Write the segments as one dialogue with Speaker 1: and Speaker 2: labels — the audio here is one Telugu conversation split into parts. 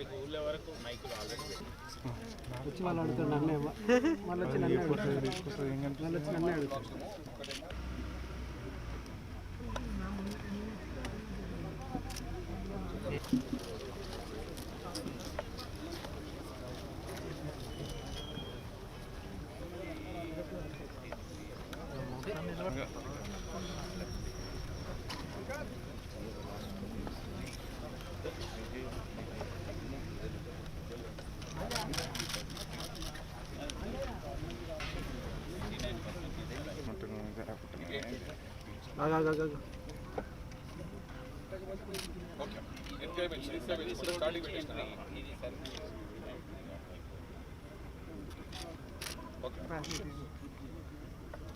Speaker 1: ఇక్కడికి ఊళ్ళో వరకు మైకులు ఆల్రెడీ
Speaker 2: వచ్చి వాళ్ళు అడుగుతాడు నన్నే మళ్ళీ వచ్చి నన్నే అడుగుతాడు మళ్ళీ వచ్చి నన్నే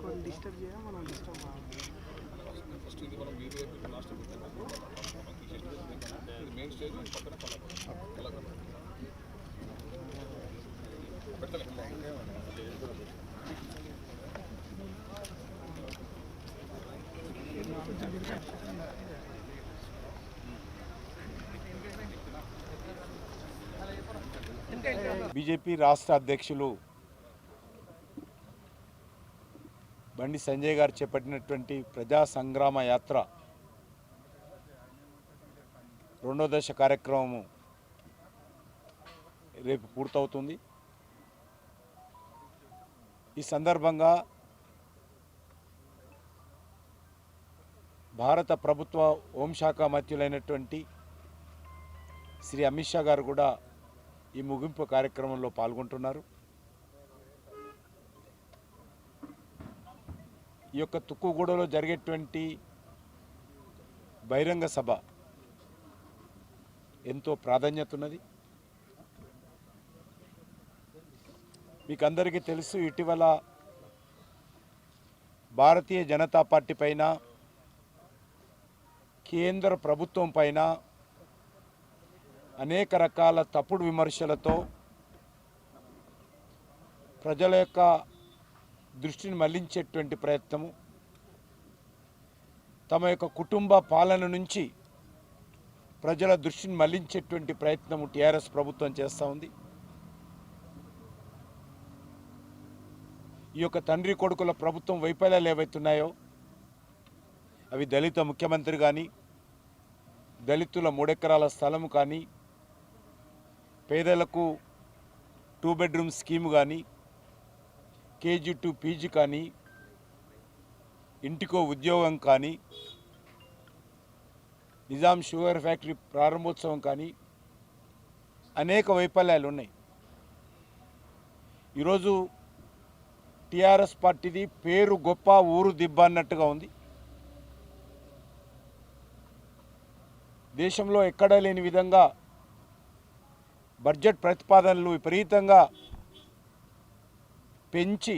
Speaker 2: कौन डिस्टर्ब किया मना डिस्टर्ब
Speaker 3: బీజేపీ రాష్ట్ర అధ్యక్షులు బండి సంజయ్ గారు చేపట్టినటువంటి ప్రజా సంగ్రామ యాత్ర రెండో దశ కార్యక్రమము రేపు పూర్తవుతుంది. ఈ సందర్భంగా భారత ప్రభుత్వ హోంశాఖ మంత్రులైనటువంటి శ్రీ అమిత్ షా గారు కూడా ఈ ముగింపు కార్యక్రమంలో పాల్గొంటున్నారు. ఈ యొక్క తుక్కుగూడలో జరిగేటువంటి బహిరంగ సభ ఎంతో ప్రాధాన్యత ఉన్నది. మీకు అందరికీ తెలుసు ఇటీవల భారతీయ జనతా పార్టీ పైన కేంద్ర ప్రభుత్వం పైన అనేక రకాల తప్పుడు విమర్శలతో ప్రజల యొక్క దృష్టిని మళ్ళించేటువంటి ప్రయత్నము. తమ యొక్క కుటుంబ పాలన నుంచి ప్రజల దృష్టిని మళ్ళించేటువంటి ప్రయత్నము టీఆర్ఎస్ ప్రభుత్వం చేస్తూ ఉంది. ఈ యొక్క తండ్రి కొడుకుల ప్రభుత్వం వైఫల్యాలు ఏవైతున్నాయో అవి దళిత ముఖ్యమంత్రి కానీ దళితుల మూడెకరాల స్థలం కానీ పేదలకు టూ బెడ్రూమ్ స్కీమ్ కానీ కేజీ టు పీజీ కానీ ఇంటికో ఉద్యోగం కానీ నిజాం షుగర్ ఫ్యాక్టరీ ప్రారంభోత్సవం కానీ అనేక వైఫల్యాలు ఉన్నాయి. ఈరోజు టీఆర్ఎస్ పార్టీది పేరు గొప్ప ఊరు దిబ్బ అన్నట్టుగా ఉంది. దేశంలో ఎక్కడా లేని విధంగా బడ్జెట్ ప్రతిపాదనలు విపరీతంగా పెంచి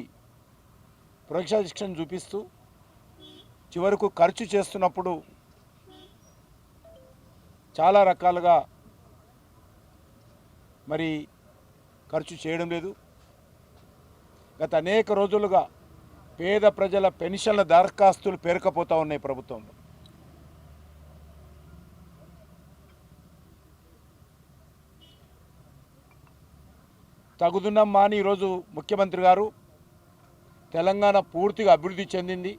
Speaker 3: ప్రొజెక్షన్ చూపిస్తూ చివరకు ఖర్చు చేస్తున్నప్పుడు చాలా రకాలుగా మరి ఖర్చు చేయడం లేదు. గత అనేక రోజులుగా పేద ప్రజల పెన్షన్ల దరఖాస్తులు పేరుకపోతూ ఉన్నాయి ప్రభుత్వంలో. తగుదున్నమ్మా అని ఈరోజు ముఖ్యమంత్రి గారు తెలంగాణ పూర్తిగా అభివృద్ధి చెందింది.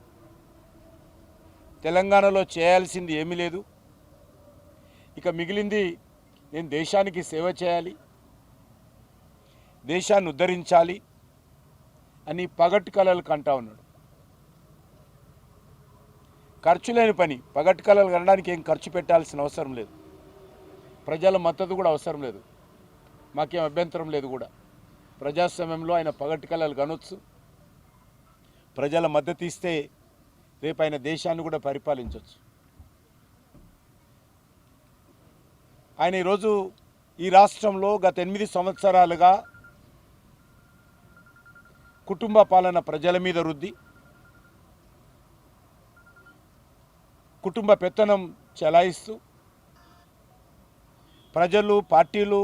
Speaker 3: తెలంగాణలో చేయాల్సింది ఏమీ లేదు. ఇక మిగిలింది నేను దేశానికి సేవ చేయాలి? దేశాన్ని ఉద్ధరించాలి అని పగటి కళలు కంటా ఉన్నాడు. ఖర్చు లేని పని పగటి కళలు కనడానికి ఏం ఖర్చు పెట్టాల్సిన అవసరం లేదు. ప్రజల మద్దతు కూడా అవసరం లేదు. మాకేం అభ్యంతరం లేదు కూడా. ప్రజాస్వామ్యంలో ఆయన పగటి కళలు కనొచ్చు. ప్రజల మద్దతు ఇస్తే రేపు ఆయన దేశాన్ని కూడా పరిపాలించవచ్చు ఆయన ఈరోజు ఈ రాష్ట్రంలో గత ఎనిమిది సంవత్సరాలుగా కుటుంబ పాలన ప్రజల మీద రుద్ది. కుటుంబ పెత్తనం చెలాయిస్తూ ప్రజలు పార్టీలు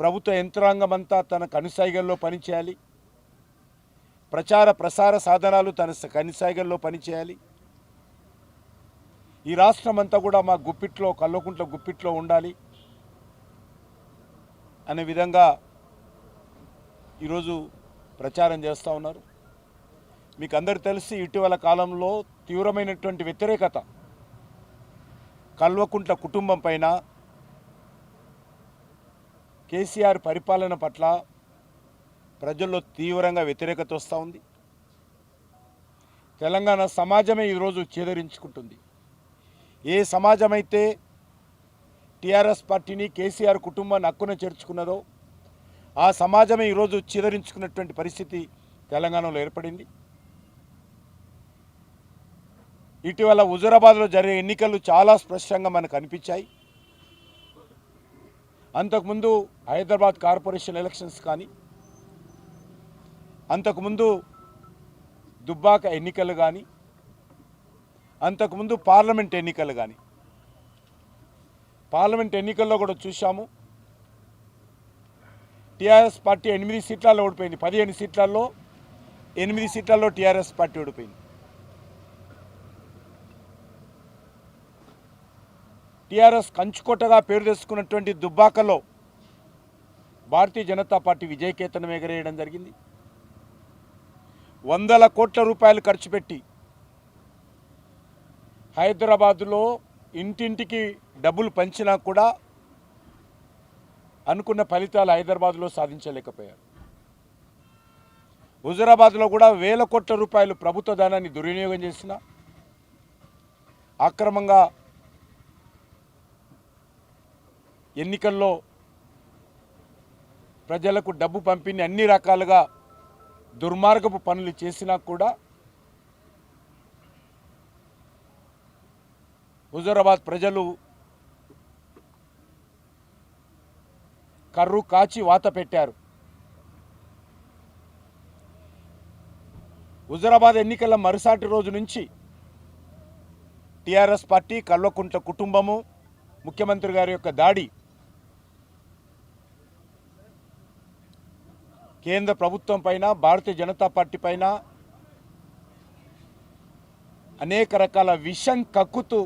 Speaker 3: ప్రభుత్వ యంత్రాంగం అంతా తన కనుసైగల్లో పనిచేయాలి. ప్రచార ప్రసార సాధనాలు తన స- కనుసైగల్లో పనిచేయాలి. ఈ రాష్ట్రం అంతా కూడా మా గుప్పిట్లో కల్వకుంట్ల గుప్పిట్లో ఉండాలి అనే విధంగా ఈరోజు ప్రచారం చేస్తూ ఉన్నారు. మీకు అందరు తెలిసి ఇటీవల కాలంలో తీవ్రమైనటువంటి వ్యతిరేకత కల్వకుంట్ల కుటుంబం పైన కేసీఆర్ పరిపాలన పట్ల ప్రజల్లో తీవ్రంగా వ్యతిరేకత వస్తూ ఉంది. తెలంగాణ సమాజమే ఈరోజు చేదరించుకుంటుంది. ఏ సమాజమైతే టీఆర్ఎస్ పార్టీని కేసీఆర్ కుటుంబాన్ని హక్కున చేర్చుకున్నదో ఆ సమాజమే ఈరోజు చిదరించుకున్నటువంటి పరిస్థితి తెలంగాణలో ఏర్పడింది. ఇటీవల హుజురాబాద్లో జరిగే ఎన్నికలు చాలా స్పష్టంగా మనకు అనిపించాయి. అంతకుముందు హైదరాబాద్ కార్పొరేషన్ ఎలక్షన్స్ కానీ అంతకుముందు దుబ్బాక ఎన్నికలు కానీ అంతకుముందు పార్లమెంట్ ఎన్నికలు కానీ. పార్లమెంట్ ఎన్నికల్లో కూడా చూశాము. టీఆర్ఎస్ పార్టీ ఎనిమిది సీట్లలో ఓడిపోయింది. పదిహేను సీట్లలో ఎనిమిది సీట్లలో టీఆర్ఎస్ పార్టీ ఓడిపోయింది. టీఆర్ఎస్ కంచుకోటగా పేరు తెచ్చుకున్నటువంటి దుబ్బాకలో భారతీయ జనతా పార్టీ విజయకేతనం ఎగరేయడం జరిగింది. వందల కోట్ల రూపాయలు ఖర్చు పెట్టి హైదరాబాదులో ఇంటింటికి డబ్బులు పంచినా కూడా అనుకున్న ఫలితాలు హైదరాబాద్లో సాధించలేకపోయారు. హుజరాబాద్లో కూడా వేల కోట్ల రూపాయలు ప్రభుత్వ ధనాన్ని దుర్వినియోగం చేసిన అక్రమంగా ఎన్నికల్లో ప్రజలకు డబ్బు పంపిణీ అన్ని రకాలుగా దుర్మార్గపు పనులు చేసినా కూడా హుజూరాబాద్ ప్రజలు కర్రు కాచి వాత పెట్టారు. హుజూరాబాద్ ఎన్నికల మరుసాటి రోజు నుంచి టీఆర్ఎస్ పార్టీ కల్వకుంట్ల కుటుంబము ముఖ్యమంత్రి గారి యొక్క దాడి కేంద్ర ప్రభుత్వం పైన భారతీయ జనతా పార్టీ పైన అనేక రకాల విషం కక్కుతూ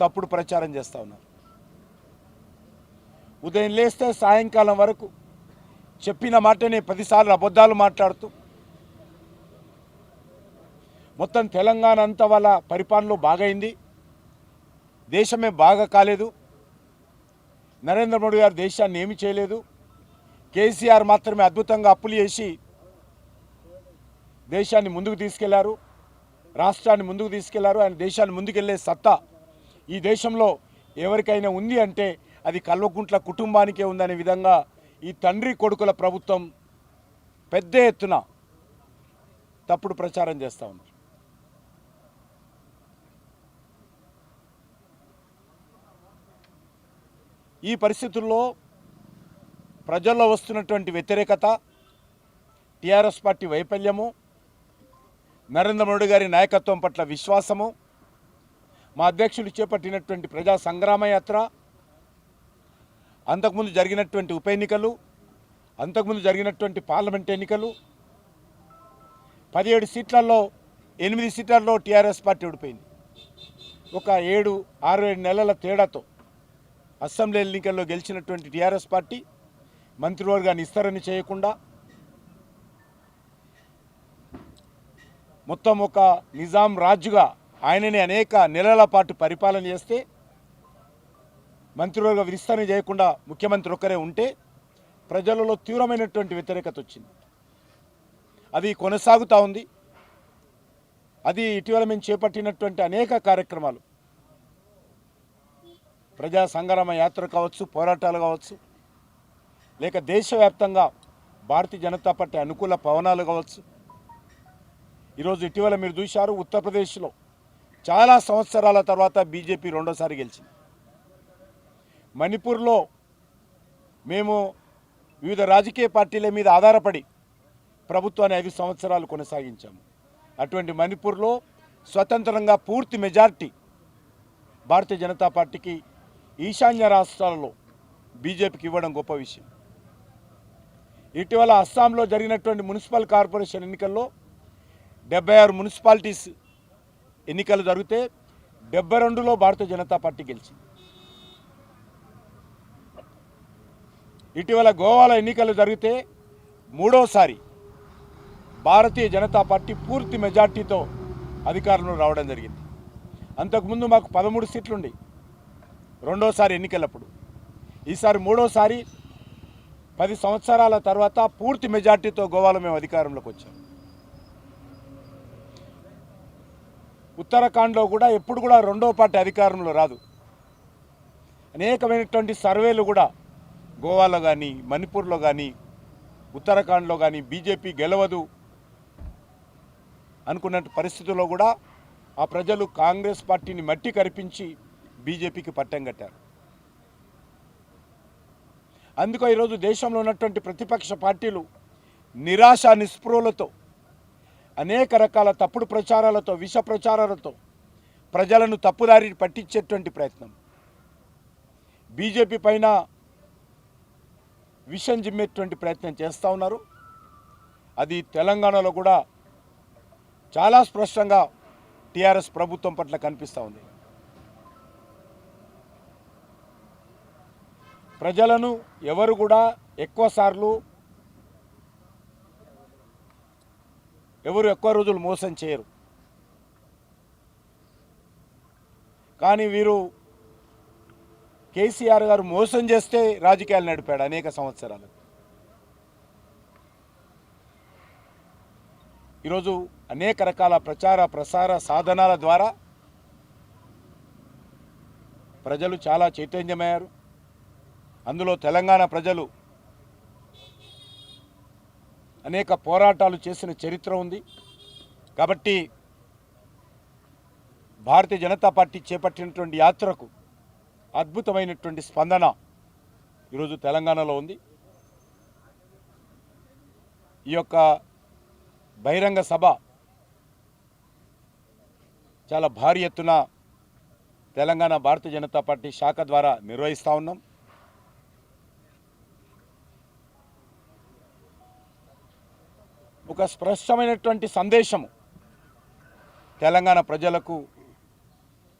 Speaker 3: తప్పుడు ప్రచారం చేస్తూ ఉన్నారు. ఉదయం లేస్తే సాయంకాలం వరకు చెప్పిన మాటనే పదిసార్లు అబద్ధాలు మాట్లాడుతూ మొత్తం తెలంగాణ అంతా వాళ్ళ పరిపాలనలో బాగైంది. దేశమే బాగా కాలేదు. నరేంద్ర మోడీ గారు దేశాన్ని ఏమి చేయలేదు. కేసీఆర్ మాత్రమే అద్భుతంగా అప్పులు చేసి దేశాన్ని ముందుకు తీసుకెళ్ళారు రాష్ట్రాన్ని ముందుకు తీసుకెళ్ళారు ఆయన దేశాన్ని ముందుకెళ్ళే సత్తా ఈ దేశంలో ఎవరికైనా ఉంది అంటే అది కల్వకుంట్ల కుటుంబానికే ఉందనే విధంగా ఈ తండ్రి కొడుకుల ప్రభుత్వం పెద్ద ఎత్తున తప్పుడు ప్రచారం చేస్తూ ఉన్నారు ఈ పరిస్థితుల్లో ప్రజల్లో వస్తున్నటువంటి వ్యతిరేకత టీఆర్ఎస్ పార్టీ వైఫల్యము నరేంద్ర మోడీ గారి నాయకత్వం పట్ల విశ్వాసము మా అధ్యక్షులు చేపట్టినటువంటి ప్రజా సంగ్రామ యాత్ర అంతకుముందు జరిగినటువంటి ఉప ఎన్నికలు అంతకుముందు జరిగినటువంటి పార్లమెంట్ ఎన్నికలు పదిహేడు సీట్లలో ఎనిమిది సీట్లలో టీఆర్ఎస్ పార్టీ ఓడిపోయింది. ఒక ఏడు ఆరు ఏడు నెలల తేడాతో అసెంబ్లీ ఎన్నికల్లో గెలిచినటువంటి టీఆర్ఎస్ పార్టీ మంత్రివర్గాన్ని ఇస్తారని చేయకుండా మొత్తం ఒక నిజాం రాజుగా ఆయనని అనేక నెలల పాటు పరిపాలన చేస్తే మంత్రివర్గ విస్తరణ చేయకుండా ముఖ్యమంత్రి ఒక్కరే ఉంటే ప్రజలలో తీవ్రమైనటువంటి వ్యతిరేకత వచ్చింది. అది కొనసాగుతూ ఉంది. అది ఇటీవల మేము చేపట్టినటువంటి అనేక కార్యక్రమాలు. ప్రజా సంగ్రామ యాత్ర కావచ్చు పోరాటాలు కావచ్చు లేక దేశవ్యాప్తంగా భారతీయ జనతా పార్టీ అనుకూల పవనాలు కావచ్చు. ఈరోజు ఇటీవల మీరు చూశారు ఉత్తరప్రదేశ్లో చాలా సంవత్సరాల తర్వాత బీజేపీ రెండోసారి గెలిచింది. మణిపూర్లో మేము వివిధ రాజకీయ పార్టీల మీద ఆధారపడి ప్రభుత్వాన్ని ఐదు సంవత్సరాలు కొనసాగించాము. అటువంటి మణిపూర్లో స్వతంత్రంగా పూర్తి మెజార్టీ భారతీయ జనతా పార్టీకి ఈశాన్య రాష్ట్రాలలో బీజేపీకి ఇవ్వడం గొప్ప విషయం. ఇటీవల అస్సాంలో జరిగినటువంటి మున్సిపల్ కార్పొరేషన్ ఎన్నికల్లో డెబ్బై ఆరు మున్సిపాలిటీస్ ఎన్నికలు జరిగితే డెబ్బై రెండులో భారతీయ జనతా పార్టీ గెలిచింది. ఇటీవల గోవాలో ఎన్నికలు జరిగితే మూడోసారి భారతీయ జనతా పార్టీ పూర్తి మెజార్టీతో అధికారంలో రావడం జరిగింది. అంతకుముందు మాకు పదమూడు సీట్లుండి రెండోసారి ఎన్నికలప్పుడు. ఈసారి మూడోసారి పది సంవత్సరాల తర్వాత పూర్తి మెజార్టీతో గోవాలో మేము అధికారంలోకి వచ్చాం. ఉత్తరాఖండ్లో కూడా ఎప్పుడు కూడా రెండో పార్టీ అధికారంలో రాదు. అనేకమైనటువంటి సర్వేలు కూడా గోవాలో కానీ మణిపూర్లో కానీ ఉత్తరాఖండ్లో కానీ బీజేపీ గెలవదు అనుకున్న పరిస్థితుల్లో కూడా ఆ ప్రజలు కాంగ్రెస్ పార్టీని మట్టి కరిపించి బీజేపీకి పట్టం కట్టారు. అందుకో ఈరోజు దేశంలో ఉన్నటువంటి ప్రతిపక్ష పార్టీలు నిరాశ నిస్పృహలతో అనేక రకాల తప్పుడు ప్రచారాలతో విష ప్రచారాలతో ప్రజలను తప్పుదారి పట్టించేటువంటి ప్రయత్నం. బీజేపీ పైన విషం జిమ్మేటువంటి ప్రయత్నం చేస్తూ ఉన్నారు. అది తెలంగాణలో కూడా చాలా స్పష్టంగా టీఆర్ఎస్ ప్రభుత్వం పట్ల కనిపిస్తూ ఉంది. ప్రజలను ఎవరు కూడా ఎక్కువసార్లు ఎవరు ఎక్కువ రోజులు మోసం చేయరు. కానీ వీరు కేసీఆర్ గారు మోసం చేస్తే రాజకీయాలు నడిపాడు అనేక సంవత్సరాలు. ఈరోజు అనేక రకాల ప్రచార ప్రసార సాధనాల ద్వారా ప్రజలు చాలా చైతన్యమయ్యారు. అందులో తెలంగాణ ప్రజలు అనేక పోరాటాలు చేసిన చరిత్ర ఉంది. కాబట్టి భారతీయ జనతా పార్టీ చేపట్టినటువంటి యాత్రకు అద్భుతమైనటువంటి స్పందన ఈరోజు తెలంగాణలో ఉంది. ఈ యొక్క బహిరంగ సభ చాలా భారీ ఎత్తున తెలంగాణ భారతీయ జనతా పార్టీ శాఖ ద్వారా నిర్వహిస్తూ ఉన్నాం. ఒక స్పష్టమైనటువంటి సందేశము. తెలంగాణ ప్రజలకు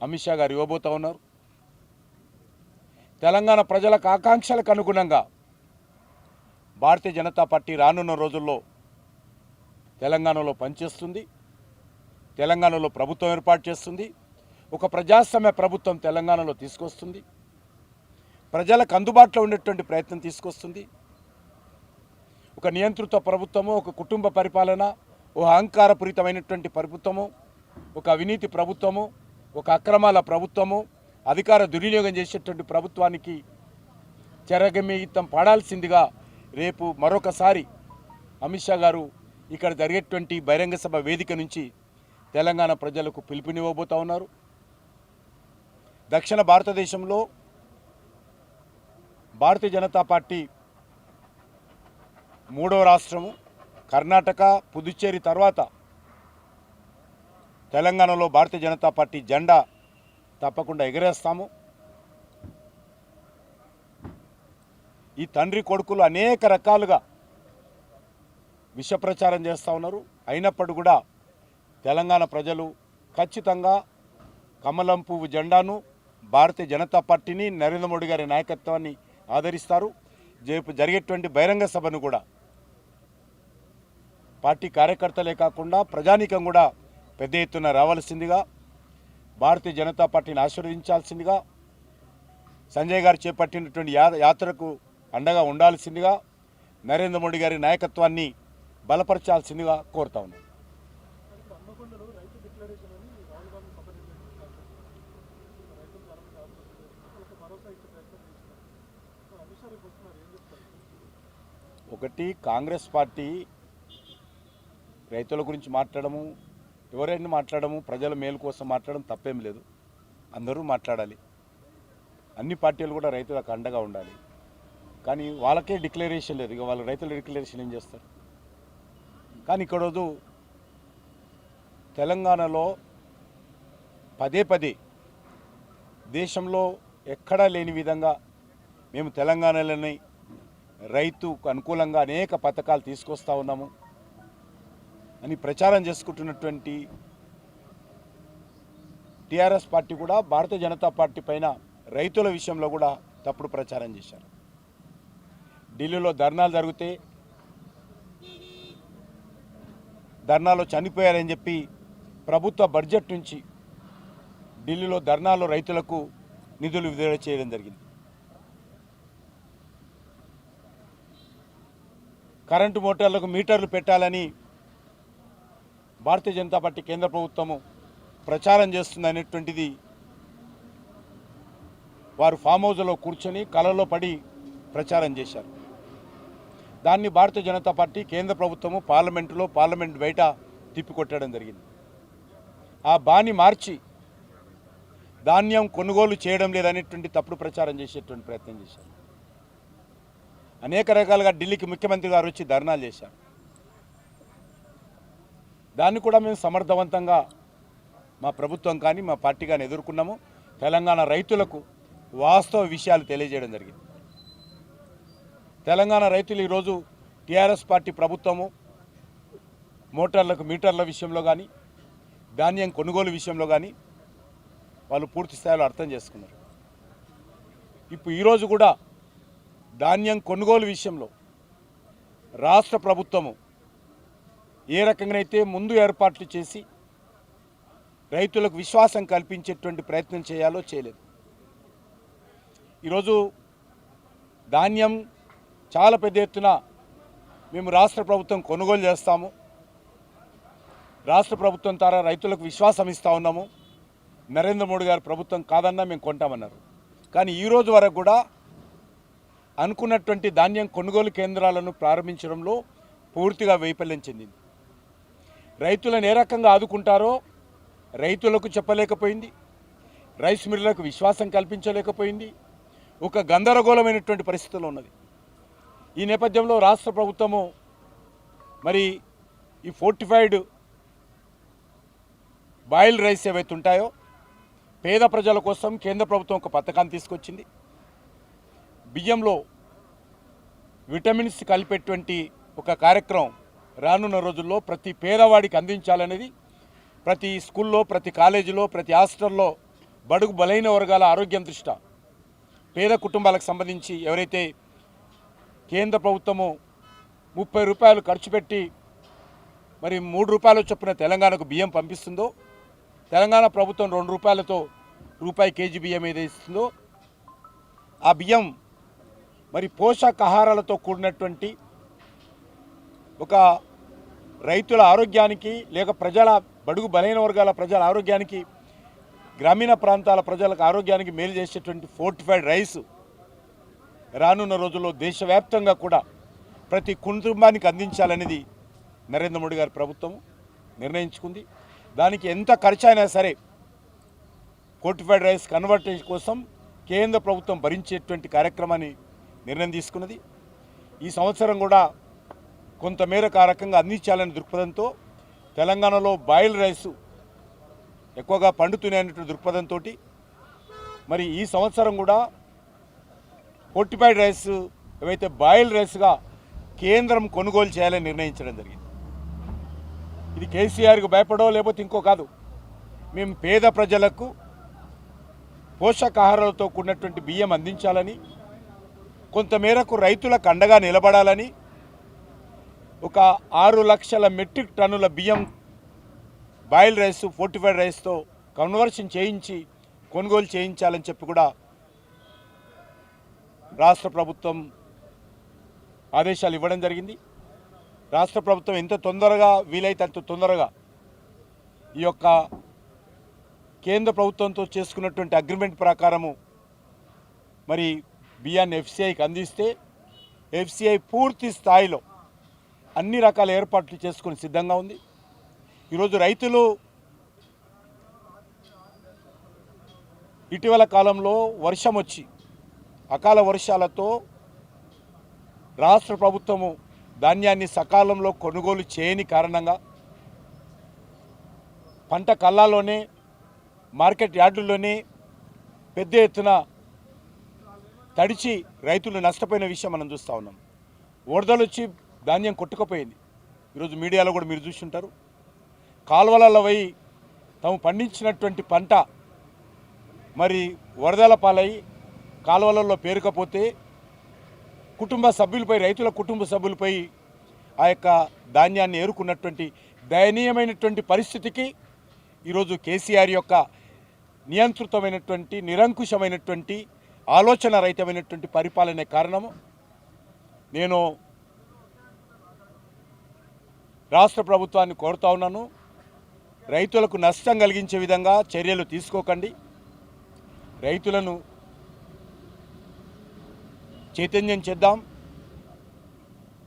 Speaker 3: అమిత్ షా గారు ఇవ్వబోతూ ఉన్నారు. తెలంగాణ ప్రజలకు ఆకాంక్షలకు అనుగుణంగా భారతీయ జనతా పార్టీ రానున్న రోజుల్లో తెలంగాణలో పనిచేస్తుంది. తెలంగాణలో ప్రభుత్వం ఏర్పాటు చేస్తుంది. ఒక ప్రజాస్వామ్య ప్రభుత్వం తెలంగాణలో తీసుకొస్తుంది. ప్రజలకు అందుబాటులో ఉండేటువంటి ప్రయత్నం తీసుకొస్తుంది. ఒక నియంత్రిత ప్రభుత్వము ఒక కుటుంబ పరిపాలన ఒక అహంకారపూరితమైనటువంటి ప్రభుత్వము ఒక అవినీతి ప్రభుత్వము ఒక అక్రమాల ప్రభుత్వము అధికార దుర్వినియోగం చేసేటువంటి ప్రభుత్వానికి చెరగమిగితం పడాల్సిందిగా రేపు మరొకసారి అమిత్ షా గారు ఇక్కడ జరిగేటువంటి బహిరంగ సభ వేదిక నుంచి తెలంగాణ ప్రజలకు పిలుపునివ్వబోతా ఉన్నారు. దక్షిణ భారతదేశంలో భారతీయ జనతా పార్టీ మూడవ రాష్ట్రము కర్ణాటక పుదుచ్చేరి తర్వాత తెలంగాణలో భారతీయ జనతా పార్టీ జెండా తప్పకుండా ఎగరేస్తాము. ఈ తండ్రి కొడుకులు అనేక రకాలుగా విషప్రచారం చేస్తూ ఉన్నారు. అయినప్పుడు కూడా తెలంగాణ ప్రజలు ఖచ్చితంగా కమలం పువ్వు జెండాను భారతీయ జనతా పార్టీని నరేంద్ర మోడీ గారి నాయకత్వాన్ని ఆదరిస్తారు. రేపు జరిగేటువంటి బహిరంగ సభను కూడా పార్టీ కార్యకర్తలే కాకుండా ప్రజానీకం కూడా పెద్ద ఎత్తున రావాల్సిందిగా భారతీయ జనతా పార్టీని ఆశీర్వదించాల్సిందిగా సంజయ్ గారు చేపట్టినటువంటి యాత్రకు అండగా ఉండాల్సిందిగా నరేంద్ర మోడీ గారి నాయకత్వాన్ని బలపరచాల్సిందిగా కోరుతా ఉన్నాను ఒకటి కాంగ్రెస్ పార్టీ రైతుల గురించి మాట్లాడము ఎవరైనా మాట్లాడము ప్రజల మేలు కోసం మాట్లాడడం తప్పేం లేదు. అందరూ మాట్లాడాలి. అన్ని పార్టీలు కూడా రైతులకు అండగా ఉండాలి. కానీ వాళ్ళకే డిక్లరేషన్ లేదు. ఇక వాళ్ళు రైతుల డిక్లరేషన్ ఏం చేస్తారు? కానీ ఇక్కడ రోజు తెలంగాణలో పదే పదే దేశంలో ఎక్కడా లేని విధంగా మేము తెలంగాణలోని రైతుకు అనుకూలంగా అనేక పథకాలు తీసుకొస్తా ఉన్నాము. అని ప్రచారం చేసుకుంటున్నటువంటి టీఆర్ఎస్ పార్టీ కూడా భారతీయ జనతా పార్టీ పైన రైతుల విషయంలో కూడా తప్పుడు ప్రచారం చేశారు. ఢిల్లీలో ధర్నాలు జరిగితే ధర్నాలో చనిపోయారని చెప్పి ప్రభుత్వ బడ్జెట్ నుంచి ఢిల్లీలో ధర్నాలో రైతులకు నిధులు విడుదల చేయడం జరిగింది. కరెంటు మోటార్లకు మీటర్లు పెట్టాలని భారతీయ జనతా పార్టీ కేంద్ర ప్రభుత్వము ప్రచారం చేస్తుందనేటువంటిది వారు ఫామ్ హౌజ్లో కూర్చొని కలలో పడి ప్రచారం చేశారు. దాన్ని భారతీయ జనతా పార్టీ కేంద్ర ప్రభుత్వము పార్లమెంటులో పార్లమెంట్ బయట తిప్పికొట్టడం జరిగింది. ఆ బాని మార్చి ధాన్యం కొనుగోలు చేయడం లేదనేటువంటి తప్పుడు ప్రచారం చేసేటువంటి ప్రయత్నం చేశారు. అనేక రకాలుగా ఢిల్లీకి ముఖ్యమంత్రి గారు వచ్చి ధర్నాలు చేశారు. దాన్ని కూడా మేము సమర్థవంతంగా మా ప్రభుత్వం కానీ మా పార్టీ కానీ ఎదుర్కొన్నాము. తెలంగాణ రైతులకు వాస్తవ విషయాలు తెలియజేయడం జరిగింది. తెలంగాణ రైతులు ఈరోజు టీఆర్ఎస్ పార్టీ ప్రభుత్వము మోటార్లకు మీటర్ల విషయంలో కానీ ధాన్యం కొనుగోలు విషయంలో కానీ వాళ్ళు పూర్తి స్థాయిలో అర్థం చేసుకున్నారు. ఇప్పుడు ఈరోజు కూడా ధాన్యం కొనుగోలు విషయంలో రాష్ట్ర ప్రభుత్వము ఏ రకంగానైతే ముందు ఏర్పాట్లు చేసి రైతులకు విశ్వాసం కల్పించేటువంటి ప్రయత్నం చేయాలో చేయలేదు. ఈరోజు ధాన్యం చాలా పెద్ద ఎత్తున మేము రాష్ట్ర ప్రభుత్వం కొనుగోలు చేస్తాము. రాష్ట్ర ప్రభుత్వం ద్వారా రైతులకు విశ్వాసం ఇస్తూ ఉన్నాము. నరేంద్ర మోడీ గారు ప్రభుత్వం కాదన్నా మేము కొంటామన్నారు. కానీ ఈ రోజు వరకు కూడా అనుకున్నటువంటి ధాన్యం కొనుగోలు కేంద్రాలను ప్రారంభించడంలో పూర్తిగా వైఫల్యం చెందింది. రైతులను ఏ రకంగా ఆదుకుంటారో రైతులకు చెప్పలేకపోయింది రైస్ మిల్లులకు విశ్వాసం కల్పించలేకపోయింది ఒక గందరగోళమైనటువంటి పరిస్థితిలో ఉన్నది. ఈ నేపథ్యంలో రాష్ట్ర ప్రభుత్వము మరి ఈ ఫోర్టిఫైడ్ బాయిల్ రైస్ ఏవైతే ఉంటాయో పేద ప్రజల కోసం కేంద్ర ప్రభుత్వం ఒక పథకాన్ని తీసుకొచ్చింది. బియ్యంలో విటమిన్స్ కలిపేటువంటి ఒక కార్యక్రమం రానున్న రోజుల్లో ప్రతి పేదవాడికి అందించాలనేది ప్రతి స్కూల్లో ప్రతి కాలేజీలో ప్రతి హాస్టల్లో బడుగు బలైన వర్గాల ఆరోగ్యం దృష్ట్యా పేద కుటుంబాలకు సంబంధించి ఎవరైతే కేంద్ర ప్రభుత్వము ముప్పై రూపాయలు ఖర్చు పెట్టి మరి మూడు రూపాయలు చొప్పున తెలంగాణకు బియ్యం పంపిస్తుందో తెలంగాణ ప్రభుత్వం రెండు రూపాయలతో రూపాయి కేజీ బియ్యం ఏదైతే ఇస్తుందో ఆ బియ్యం మరి పోషకాహారాలతో కూడినటువంటి ఒక రైతుల ఆరోగ్యానికి లేక ప్రజల బడుగు బలైన వర్గాల ప్రజల ఆరోగ్యానికి గ్రామీణ ప్రాంతాల ప్రజలకు ఆరోగ్యానికి మేలు చేసేటువంటి ఫోర్టిఫైడ్ రైస్ రానున్న రోజుల్లో దేశవ్యాప్తంగా కూడా ప్రతి కుటుంబానికి అందించాలనేది నరేంద్ర మోడీ గారి ప్రభుత్వం నిర్ణయించుకుంది. దానికి ఎంత ఖర్చు అయినా సరే ఫోర్టిఫైడ్ రైస్ కన్వర్టేషన్ కోసం కేంద్ర ప్రభుత్వం భరించేటువంటి కార్యక్రమాన్ని నిర్ణయం తీసుకున్నది. ఈ సంవత్సరం కూడా కొంతమేరకు ఆ రకంగా అందించాలనే దృక్పథంతో తెలంగాణలో బాయిల్ రైస్ ఎక్కువగా పండుతున్నాయనేటువంటి దృక్పథంతో మరి ఈ సంవత్సరం కూడా ఫోర్టిఫైడ్ రైస్ ఏవైతే బాయిల్ రైస్గా కేంద్రం కొనుగోలు చేయాలని నిర్ణయించడం జరిగింది. ఇది కేసీఆర్కి భయపడో లేకపోతే ఇంకో కాదు. మేము పేద ప్రజలకు పోషకాహారాలతో కూడినటువంటి బియ్యం అందించాలని కొంతమేరకు రైతులకు అండగా నిలబడాలని ఒక ఆరు లక్షల మెట్రిక్ టన్నుల బియ్యం బాయిల్ రైస్ ఫోర్టిఫైడ్ రైస్తో కన్వర్షన్ చేయించి కొనుగోలు చేయించాలని చెప్పి కూడా రాష్ట్ర ప్రభుత్వం ఆదేశాలు ఇవ్వడం జరిగింది. రాష్ట్ర ప్రభుత్వం ఎంత తొందరగా వీలైతే అంత తొందరగా ఈ యొక్క కేంద్ర ప్రభుత్వంతో చేసుకున్నటువంటి అగ్రిమెంట్ ప్రకారము మరి బియ్యాన్ని ఎఫ్సిఐకి అందిస్తే ఎఫ్సిఐ పూర్తి స్థాయిలో అన్ని రకాల ఏర్పాట్లు చేసుకుని సిద్ధంగా ఉంది. ఈరోజు రైతులు ఇటీవల కాలంలో వర్షం వచ్చి అకాల వర్షాలతో రాష్ట్ర ప్రభుత్వము ధాన్యాన్ని సకాలంలో కొనుగోలు చేయని కారణంగా పంట కళ్ళాలోనే మార్కెట్ యార్డుల్లోనే పెద్ద ఎత్తున తడిచి రైతులు నష్టపోయిన విషయం మనం చూస్తూ ఉన్నాం. వరదలు వచ్చి ధాన్యం కొట్టుకుపోయింది. ఈరోజు మీడియాలో కూడా మీరు చూస్తుంటారు. కాలువలలో పోయి తాము పండించినటువంటి పంట మరి వరదల పాలై కాలువలలో పేరుకపోతే కుటుంబ సభ్యులపై రైతుల కుటుంబ సభ్యులపై ఆ యొక్క ధాన్యాన్ని ఏరుకున్నటువంటి దయనీయమైనటువంటి పరిస్థితికి ఈరోజు కేసీఆర్ యొక్క నియంత్రితమైనటువంటి నిరంకుశమైనటువంటి ఆలోచన రహితమైనటువంటి పరిపాలనే కారణము. నేను రాష్ట్ర ప్రభుత్వాన్ని కోరుతా ఉన్నాను. రైతులకు నష్టం కలిగించే విధంగా చర్యలు తీసుకోకండి. రైతులను చైతన్యం చేద్దాం.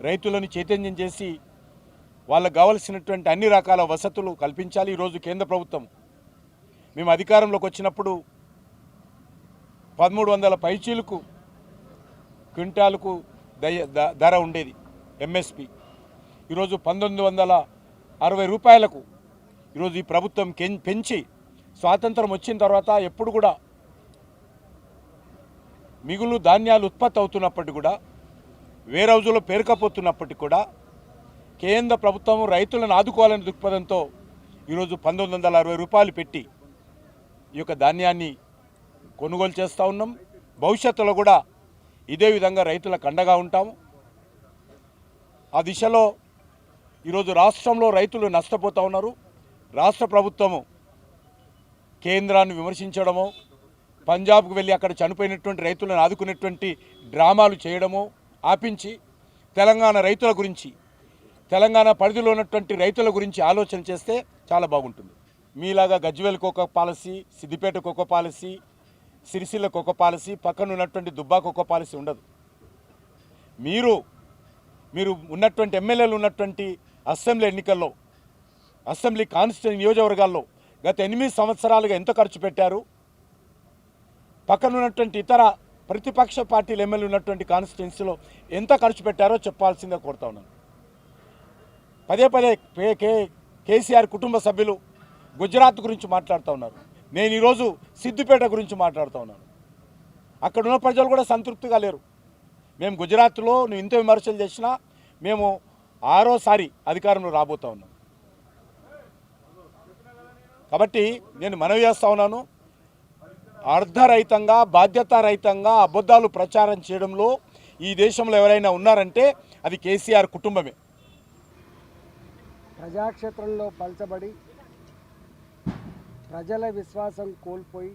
Speaker 3: రైతులను చైతన్యం చేసి వాళ్ళకు కావలసినటువంటి అన్ని రకాల వసతులు కల్పించాలి. ఈరోజు కేంద్ర ప్రభుత్వం మేము అధికారంలోకి వచ్చినప్పుడు పదమూడు వందల పైచీలకు క్వింటాలకు దయ ద- ధర ఉండేది. ఎంఎస్పి. ఈరోజు పంతొమ్మిది వందల అరవై రూపాయలకు ఈరోజు ఈ ప్రభుత్వం కెం- పెంచి స్వాతంత్రం వచ్చిన తర్వాత ఎప్పుడు కూడా మిగులు ధాన్యాలు ఉత్పత్తి అవుతున్నప్పటికీ కూడా వేరౌజులో పేరుకపోతున్నప్పటికీ కూడా కేంద్ర ప్రభుత్వం రైతులను ఆదుకోవాలనే దృక్పథంతో ఈరోజు పంతొమ్మిది వందల అరవై రూపాయలు పెట్టి ఈ యొక్క ధాన్యాన్ని కొనుగోలు చేస్తూ ఉన్నాం. భవిష్యత్తులో కూడా ఇదే విధంగా రైతులకు అండగా ఉంటాము. ఆ దిశలో ఈరోజు రాష్ట్రంలో రైతులు నష్టపోతూ ఉన్నారు. రాష్ట్ర ప్రభుత్వము కేంద్రాన్ని విమర్శించడము పంజాబ్కు వెళ్ళి అక్కడ చనిపోయినటువంటి రైతులను ఆదుకునేటువంటి డ్రామాలు చేయడము ఆపించి తెలంగాణ రైతుల గురించి తెలంగాణ పరిధిలో ఉన్నటువంటి రైతుల గురించి ఆలోచన చేస్తే చాలా బాగుంటుంది. మీలాగా గజ్వేల్కి ఒక పాలసీ సిద్దిపేటకు ఒక పాలసీ సిరిసిల్లకు ఒక పాలసీ పక్కన ఉన్నటువంటి దుబ్బాకు ఒక పాలసీ ఉండదు. మీరు మీరు ఉన్నటువంటి ఎమ్మెల్యేలు ఉన్నటువంటి అసెంబ్లీ ఎన్నికల్లో అసెంబ్లీ కాన్స్టిట్యూన్ నియోజకవర్గాల్లో గత ఎనిమిది సంవత్సరాలుగా ఎంత ఖర్చు పెట్టారు? పక్కన ఉన్నటువంటి ఇతర ప్రతిపక్ష పార్టీలు ఎమ్మెల్యే ఉన్నటువంటి కాన్స్టిట్యున్సీలో ఎంత ఖర్చు పెట్టారో చెప్పాల్సిందే కోరుతా ఉన్నాను. పదే పదే కే కేసీఆర్ కుటుంబ సభ్యులు గుజరాత్ గురించి మాట్లాడుతూ ఉన్నారు. నేను ఈరోజు సిద్దిపేట గురించి మాట్లాడుతూ ఉన్నాను. అక్కడ ఉన్న ప్రజలు కూడా సంతృప్తిగా లేరు. మేము గుజరాత్లో నువ్వు ఇంత విమర్శలు చేసినా మేము ఆరోసారి అధికారంలో రాబోతా ఉన్నాం. కాబట్టి నేను మనవి చేస్తా ఉన్నాను. అర్ధరహితంగా బాధ్యతారహితంగా అబద్ధాలు ప్రచారం చేయడంలో ఈ దేశంలో ఎవరైనా ఉన్నారంటే అది కేసీఆర్ కుటుంబమే.
Speaker 2: ప్రజాక్షేత్రంలో పలచబడి ప్రజల విశ్వాసం కోల్పోయి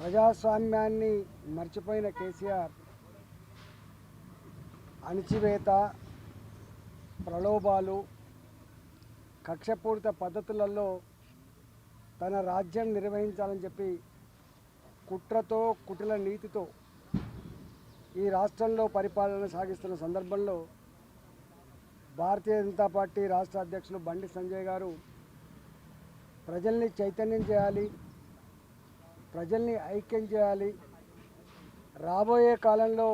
Speaker 2: ప్రజాస్వామ్యాన్ని మర్చిపోయిన కేసీఆర్ అణిచివేత ప్రలోభాలు కక్షపూరిత పద్ధతులలో తన రాజ్యం నిర్వహించాలని చెప్పి కుట్రతో కుటిల నీతితో ఈ రాష్ట్రంలో పరిపాలన సాగిస్తున్న సందర్భంలో భారతీయ జనతా పార్టీ రాష్ట్ర అధ్యక్షులు బండి సంజయ్ గారు ప్రజల్ని చైతన్యం చేయాలి ప్రజల్ని ఐక్యం చేయాలి. రాబోయే కాలంలో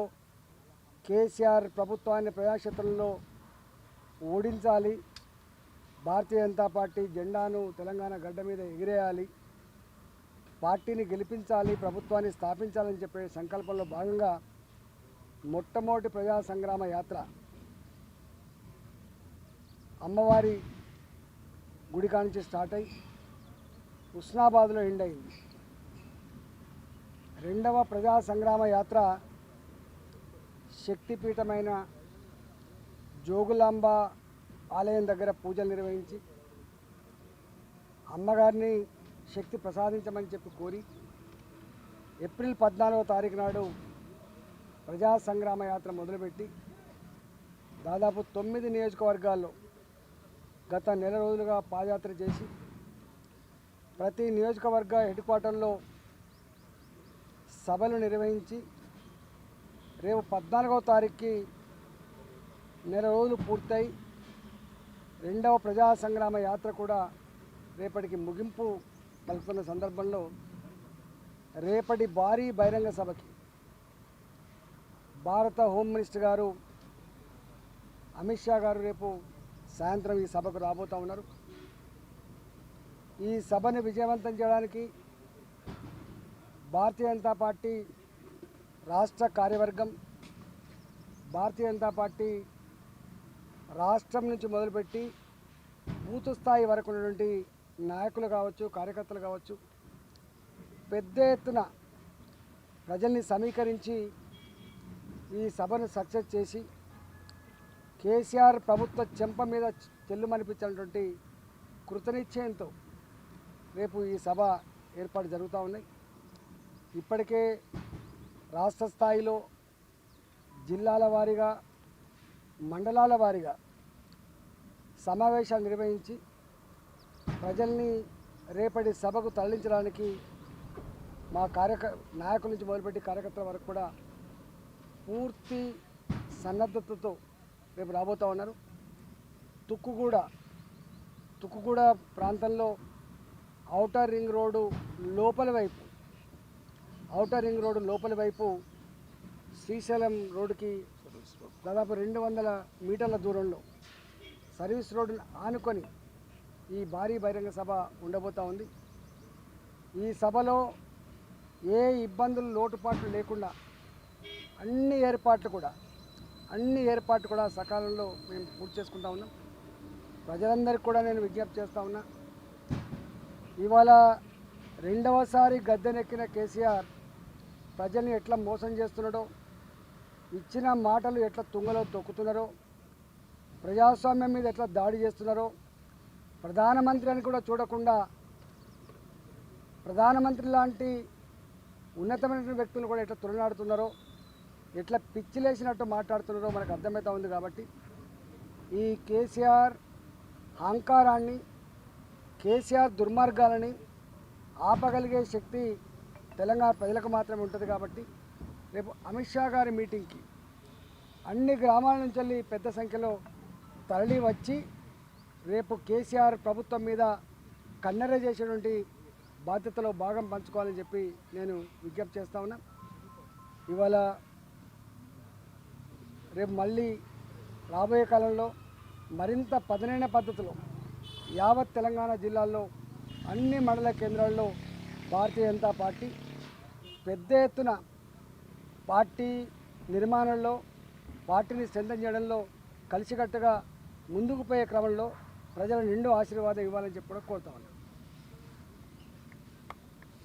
Speaker 2: కేసీఆర్ ప్రభుత్వాన్ని ప్రజాక్షేత్రంలో ఓడించాలి. భారతీయ జనతా పార్టీ జెండాను తెలంగాణ గడ్డ మీద ఎగిరేయాలి. పార్టీని గెలిపించాలి ప్రభుత్వాన్ని స్థాపించాలని చెప్పే సంకల్పంలో భాగంగా మొట్టమొదటి ప్రజా సంగ్రామ యాత్ర అమ్మవారి గుడి కానించి స్టార్ట్ అయ్యి హుస్నాబాద్లో ఎండ్ అయింది. రెండవ ప్రజా సంగ్రామ యాత్ర శక్తిపీఠమైన జోగులాంబ ఆలయం దగ్గర పూజలు నిర్వహించి అమ్మగారిని శక్తి ప్రసాదించమని చెప్పి కోరి ఏప్రిల్ పద్నాలుగో తారీఖు నాడు ప్రజా సంగ్రామ యాత్ర మొదలుపెట్టి దాదాపు తొమ్మిది నియోజకవర్గాల్లో గత నెల రోజులుగా పాదయాత్ర చేసి ప్రతి నియోజకవర్గ హెడ్ క్వార్టర్లో సభలు నిర్వహించి రేపు పద్నాలుగవ తారీఖుకి నెల రోజులు పూర్తయి రెండవ ప్రజా సంగ్రామ యాత్ర కూడా రేపటికి ముగింపు కలుపుతున్న సందర్భంలో రేపటి భారీ బహిరంగ సభకి భారత హోమ్ మినిస్టర్ గారు అమిత్ షా గారు రేపు సాయంత్రం ఈ సభకు రాబోతూ ఉన్నారు. ఈ సభను విజయవంతం చేయడానికి భారతీయ జనతా పార్టీ రాష్ట్ర కార్యవర్గం భారతీయ జనతా పార్టీ రాష్ట్రం నుంచి మొదలుపెట్టి బూత్ స్థాయి వరకు ఉన్నటువంటి నాయకులు కావచ్చు కార్యకర్తలు కావచ్చు పెద్ద ఎత్తున ప్రజల్ని సమీకరించి ఈ సభను సక్సెస్ చేసి కేసీఆర్ ప్రభుత్వ చెంప మీద చెల్లుమనిపించినటువంటి కృతనిశ్చయంతో రేపు ఈ సభ ఏర్పాటు జరుగుతూ ఉన్నాయి. ఇప్పటికే రాష్ట్ర స్థాయిలో జిల్లాల వారీగా మండలాల వారీగా సమావేశాలు నిర్వహించి ప్రజల్ని రేపటి సభకు తరలించడానికి మా కార్యక నాయకుల నుంచి మొదలుపెట్టి కార్యకర్తల వరకు కూడా పూర్తి సన్నద్ధతతో రేపు రాబోతూ ఉన్నారు. తుక్కుగూడ తుక్కుగూడ ప్రాంతంలో ఔటర్ రింగ్ రోడ్డు లోపల వైపు ఔటర్ రింగ్ రోడ్డు లోపలి వైపు శ్రీశైలం రోడ్డుకి దాదాపు రెండు వందల మీటర్ల దూరంలో సర్వీస్ రోడ్డును ఆనుకొని ఈ భారీ బహిరంగ సభ ఉండబోతూ ఉంది. ఈ సభలో ఏ ఇబ్బందులు లోటుపాట్లు లేకుండా అన్ని ఏర్పాట్లు కూడా అన్ని ఏర్పాట్లు కూడా సకాలంలో మేము పూర్తి చేసుకుంటా ఉన్నాం. ప్రజలందరికీ కూడా నేను విజ్ఞప్తి చేస్తూ ఉన్నా. ఇవాళ రెండవసారి గద్దెనెక్కిన కేసీఆర్ ప్రజల్ని ఎట్లా మోసం చేస్తున్నాడో ఇచ్చిన మాటలు ఎట్లా తుంగలో తొక్కుతున్నారో ప్రజాస్వామ్యం మీద ఎట్లా దాడి చేస్తున్నారో ప్రధానమంత్రి అని కూడా చూడకుండా ప్రధానమంత్రి లాంటి ఉన్నతమైన వ్యక్తులు కూడా ఎట్లా తులనాడుతున్నారో ఎట్లా పిచ్చిలేసినట్టు మాట్లాడుతున్నారో మనకు అర్థమవుతా ఉంది కాబట్టి ఈ కేసీఆర్ అహంకారాన్ని కేసీఆర్ దుర్మార్గాలని ఆపగలిగే శక్తి తెలంగాణ ప్రజలకు మాత్రమే ఉంటుంది కాబట్టి రేపు అమిత్ షా గారి మీటింగ్కి అన్ని గ్రామాల నుంచి వెళ్ళి పెద్ద సంఖ్యలో తరలి వచ్చి రేపు కేసీఆర్ ప్రభుత్వం మీద కన్నెర చేసేటువంటి బాధ్యతలో భాగం పంచుకోవాలని చెప్పి నేను విజ్ఞప్తి చేస్తా ఉన్నా. ఇవాళ రేపు మళ్ళీ రాబోయే కాలంలో మరింత పదునైన పద్ధతిలో యావత్ తెలంగాణ జిల్లాల్లో అన్ని మండల కేంద్రాల్లో భారతీయ జనతా పార్టీ పెద్ద ఎత్తున పార్టీ నిర్మాణంలో పార్టీని స్ట్రెంథన్ చేయడంలో కలిసికట్టుగా ముందుకు పోయే క్రమంలో ప్రజల నిండు ఆశీర్వాదం ఇవ్వాలని చెప్పి కూడా కోరుతా ఉన్నాను